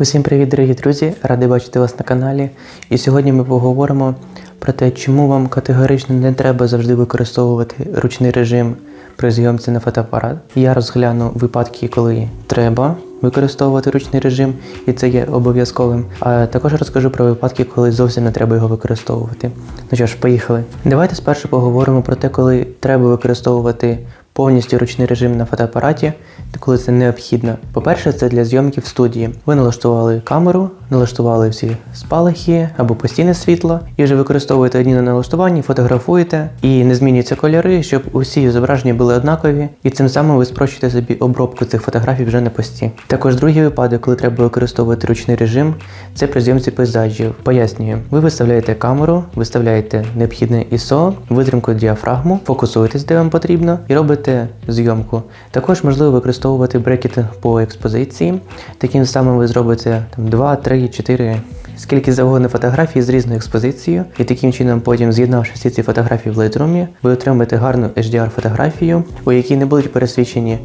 Усім привіт, дорогі друзі! Радий бачити вас на каналі. І сьогодні ми поговоримо про те, чому вам категорично не треба завжди використовувати ручний режим при зйомці на фотоапарат. Я розгляну випадки, коли треба використовувати ручний режим, і це є обов'язковим. А також розкажу про випадки, коли зовсім не треба його використовувати. Ну що ж, поїхали. Давайте спершу поговоримо про те, коли треба використовувати повністю ручний режим на фотоапараті, коли це необхідно. По-перше, це для зйомки в студії. Ви налаштували камеру, налаштували всі спалахи або постійне світло, і вже використовуєте одні на налаштуванні, фотографуєте і не змінюються кольори, щоб усі зображення були однакові, і цим самим ви спрощуєте собі обробку цих фотографій вже на пості. Також другий випадок, коли треба використовувати ручний режим, це при зйомці пейзажів. Пояснюю, ви виставляєте камеру, виставляєте необхідне ISO, витримку діафрагму, фокусуєтесь, де вам потрібно, і робите зйомку. Також можливо використовувати брекети по експозиції. Таким самим ви зробите там 2, 3, 4, скільки завгодно фотографій з різною експозицією, і таким чином, потім, з'єднавши всі ці фотографії в Lightroom, ви отримаєте гарну HDR-фотографію, у якій не будуть пересвічені е,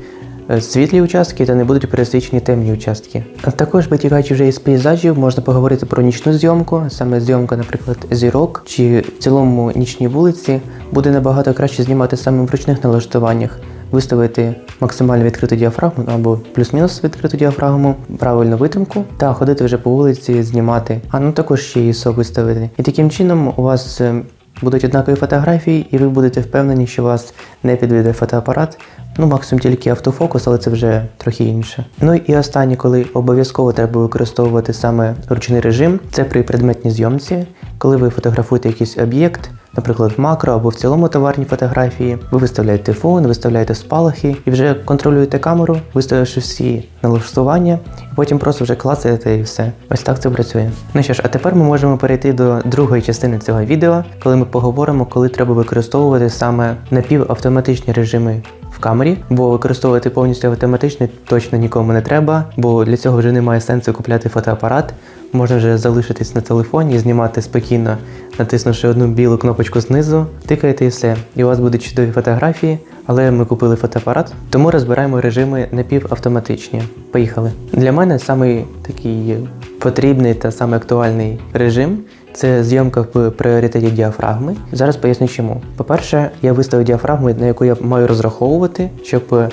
світлі участки та не будуть пересвічені темні участки. Також витікаючи вже із пейзажів, можна поговорити про нічну зйомку, саме зйомка, наприклад, зірок чи в цілому нічній вулиці буде набагато краще знімати саме в ручних налаштуваннях. Виставити максимально відкриту діафрагму або плюс-мінус відкриту діафрагму, правильну витримку та ходити вже по вулиці, знімати, а ну також ще ISO виставити. І таким чином у вас е, будуть однакові фотографії, і ви будете впевнені, що вас не підведе фотоапарат. Ну, максимум тільки автофокус, але це вже трохи інше. Ну і останнє, коли обов'язково треба використовувати саме ручний режим, це при предметній зйомці, коли ви фотографуєте якийсь об'єкт, наприклад, макро або в цілому товарні фотографії, ви виставляєте фон, виставляєте спалахи і вже контролюєте камеру, виставивши всі налаштування, і потім просто вже клацаєте і все. Ось так це працює. Ну що ж, а тепер ми можемо перейти до другої частини цього відео, коли ми поговоримо, коли треба використовувати саме напівавтоматичні режими в камері, бо використовувати повністю автоматичний точно нікому не треба, бо для цього вже немає сенсу купляти фотоапарат. Можна вже залишитись на телефоні, знімати спокійно, натиснувши одну білу кнопочку знизу, тикаєте і все. І у вас будуть чудові фотографії, але ми купили фотоапарат, тому розбираємо режими напівавтоматичні. Поїхали. Для мене самий такий потрібний та самий актуальний режим це зйомка в пріоритеті діафрагми. Зараз поясню чому. По-перше, я виставив діафрагму, на яку я маю розраховувати, щоб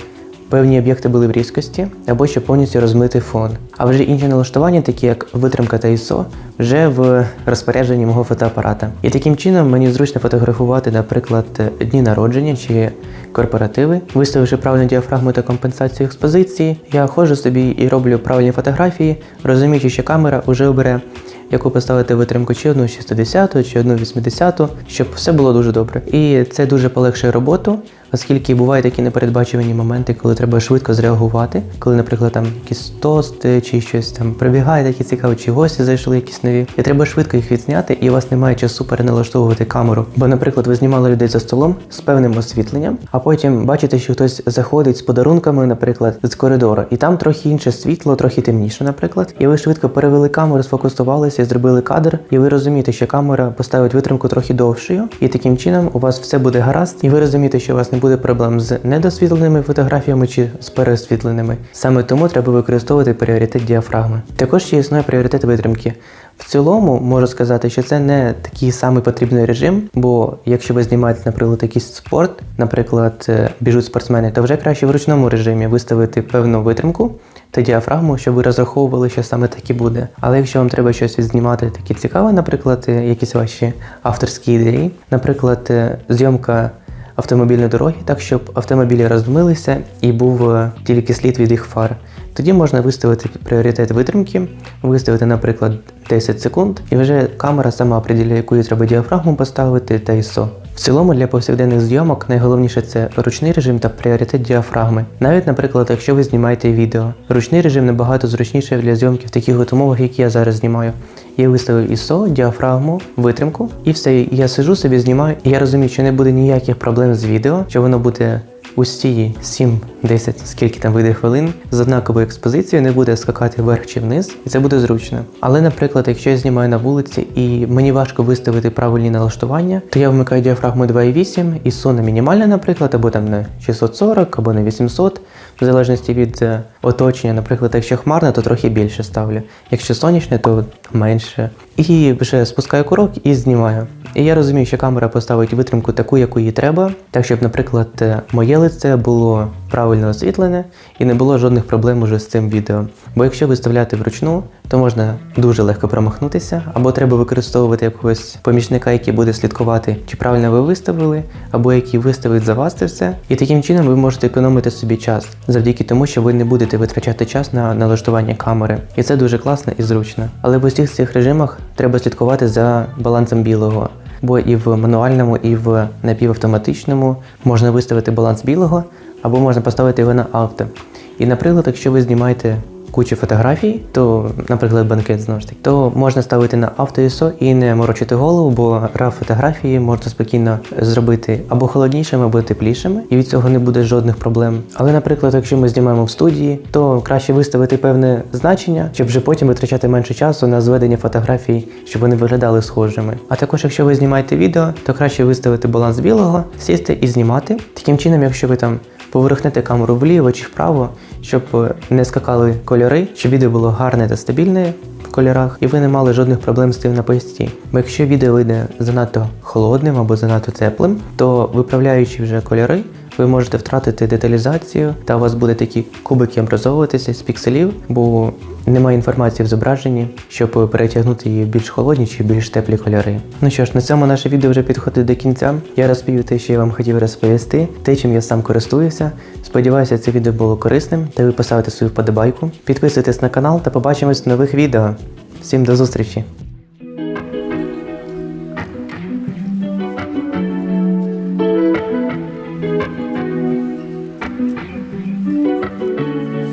певні об'єкти були в різкості, або щоб повністю розмити фон. А вже інші налаштування, такі як витримка та ISO, вже в розпорядженні мого фотоапарата. І таким чином мені зручно фотографувати, наприклад, дні народження чи корпоративи. Виставивши правильну діафрагму та компенсацію експозиції, я ходжу собі і роблю правильні фотографії, розуміючи, що камера вже обере яку поставити витримку чи одну 60, чи одну 80, щоб все було дуже добре. І це дуже полегшує роботу, оскільки бувають такі непередбачувані моменти, коли треба швидко зреагувати, коли, наприклад, там якісь тости чи щось там прибігає, такі цікаві, чи гості зайшли якісь нові. І треба швидко їх відзняти, і у вас немає часу переналаштовувати камеру. Бо, наприклад, ви знімали людей за столом з певним освітленням, а потім бачите, що хтось заходить з подарунками, наприклад, з коридору, і там трохи інше світло, трохи темніше, наприклад, і ви швидко перевели камеру, сфокусувалися, зробили кадр, і ви розумієте, що камера поставить витримку трохи довшою, і таким чином у вас все буде гаразд, і ви розумієте, що у вас не буде проблем з недосвітленими фотографіями чи з пересвітленими. Саме тому треба використовувати пріоритет діафрагми. Також ще існує пріоритет витримки. В цілому можу сказати, що це не такий самий потрібний режим, бо якщо ви знімаєте, наприклад, якийсь спорт, наприклад, е, біжуть спортсмени, то вже краще в ручному режимі виставити певну витримку та діафрагму, щоб ви розраховували, що саме так і буде. Але якщо вам треба щось відзнімати таке цікаве, наприклад, е, якісь ваші авторські ідеї, наприклад, е, зйомка автомобільної дороги, так щоб автомобілі роздмилися і був е, тільки слід від їх фар. Тоді можна виставити пріоритет витримки, виставити, наприклад, 10 секунд, і вже камера сама определяє, яку треба діафрагму поставити та ISO. В цілому для повсякденних зйомок найголовніше це ручний режим та пріоритет діафрагми. Навіть, наприклад, якщо ви знімаєте відео, ручний режим набагато зручніше для зйомки в таких от умовах, які я зараз знімаю. Я виставив ISO, діафрагму, витримку, і все. Я сижу собі, знімаю, і я розумію, що не буде ніяких проблем з відео, що воно буде усі 7 10, скільки там вийде хвилин, з однаковою експозицією не буде скакати вверх чи вниз, і це буде зручно. Але, наприклад, якщо я знімаю на вулиці і мені важко виставити правильні налаштування, то я вмикаю діафрагму 2.8 і суну мінімальне, наприклад, або там на 640, або на 800, в залежності від е, оточення. Наприклад, якщо хмарне, то трохи більше ставлю. Якщо сонячне, то менше. І вже спускаю курок і знімаю. І я розумію, що камера поставить витримку таку, яку їй треба, так щоб, наприклад, е, моє лице було правильно освітлене і не було жодних проблем уже з цим відео. Бо якщо виставляти вручну, то можна дуже легко промахнутися, або треба використовувати якогось помічника, який буде слідкувати, чи правильно ви виставили, або який виставить за вас це все. І таким чином ви можете економити собі час, завдяки тому, що ви не будете витрачати час на налаштування камери. І це дуже класно і зручно. Але в усіх цих режимах треба слідкувати за балансом білого. Бо і в мануальному, і в напівавтоматичному можна виставити баланс білого, або можна поставити його на авто. І, наприклад, якщо ви знімаєте кучу фотографій, то, наприклад, банкет знову ж таки, то можна ставити на авто ISO і не морочити голову, бо RAW фотографії можна спокійно зробити або холоднішими, або теплішими, і від цього не буде жодних проблем. Але, наприклад, якщо ми знімаємо в студії, то краще виставити певне значення, щоб вже потім витрачати менше часу на зведення фотографій, щоб вони виглядали схожими. А також, якщо ви знімаєте відео, то краще виставити баланс білого, сісти і знімати. Таким чином, якщо ви там поверхнете камеру вліво чи вправо, щоб е, не скакали кольори, щоб відео було гарне та стабільне в кольорах, і ви не мали жодних проблем з тим на пості. Бо якщо відео вийде занадто холодним або занадто теплим, то виправляючи вже кольори, ви можете втратити деталізацію, та у вас буде такі кубики образовуватися з пікселів, бо немає інформації в зображенні, щоб перетягнути її в більш холодні чи більш теплі кольори. Ну що ж, на цьому наше відео вже підходить до кінця. Я розповів те, що я вам хотів розповісти, те, чим я сам користуюся. Сподіваюся, це відео було корисним, та ви поставите свою вподобайку. Підписуйтесь на канал та побачимось в нових відео. Всім до зустрічі!